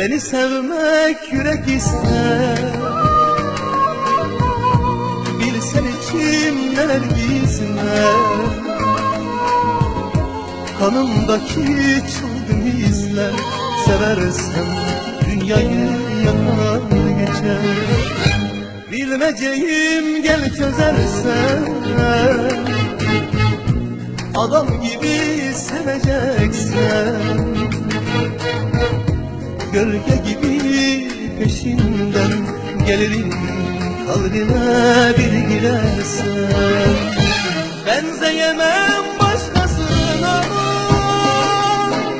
Beni sevmek yürek ister. Bilsen içim neler gizler. Kanımdaki çılgın izler Seversem dünyayı yakar geçer. Bilmeceğim gel çözersen. Adam gibi seveceksen Gölge gibi peşinden Gelirim kalbine bir girersen. Benzeyemem başkasına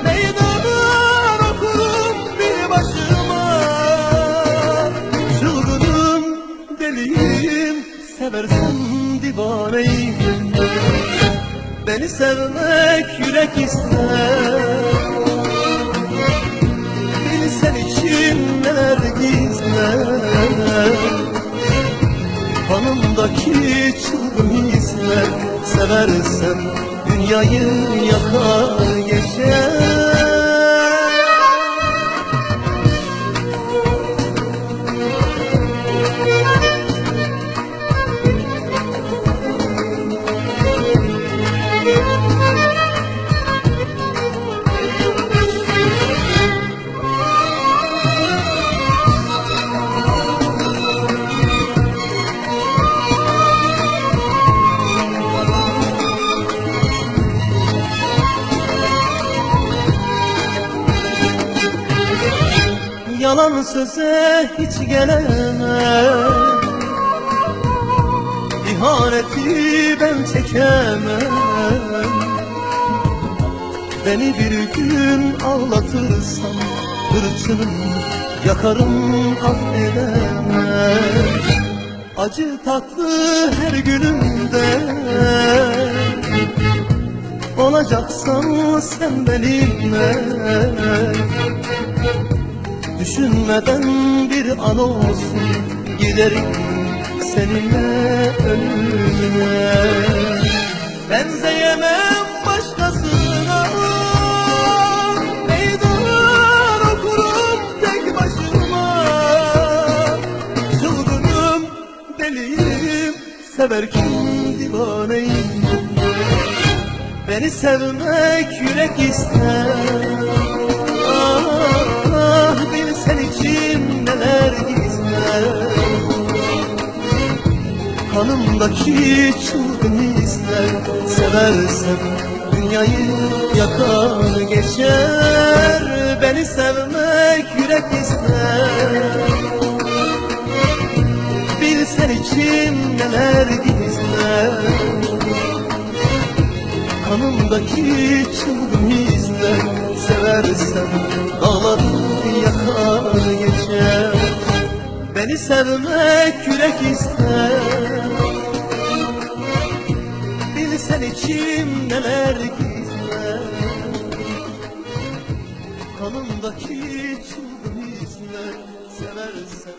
Meydanlar okurum bir başıma. Çılgınım, deliyim Seversen divaneyim Beni sevmek yürek ister Çılgın hisler Seversen dünyayı yakar geçer Yalan söze hiç gelemem. İhaneti ben çekemem. Beni bir gün ağlatırsan Hırçınım yakarım affedemem. Acı tatlı her günümde. Olacaksan sen benimle Düşünmeden bir an olsun giderim seninle ölümüne. Benzeyemem başkasına. Meydan okurum tek başıma. Çılgınım, deliyim, severken divaneyim? Beni sevmek yürek ister Kanımdaki hisler Seversem dünyayı yakar geçer Beni sevmek yürek ister. Bilsen için neler gizler? Kanımdaki çılgın izler Seversen dağları yakar geçer. Beni sevmek yürek ister Bilsen içim neler gizler Kanımdaki çılgın izler Seversen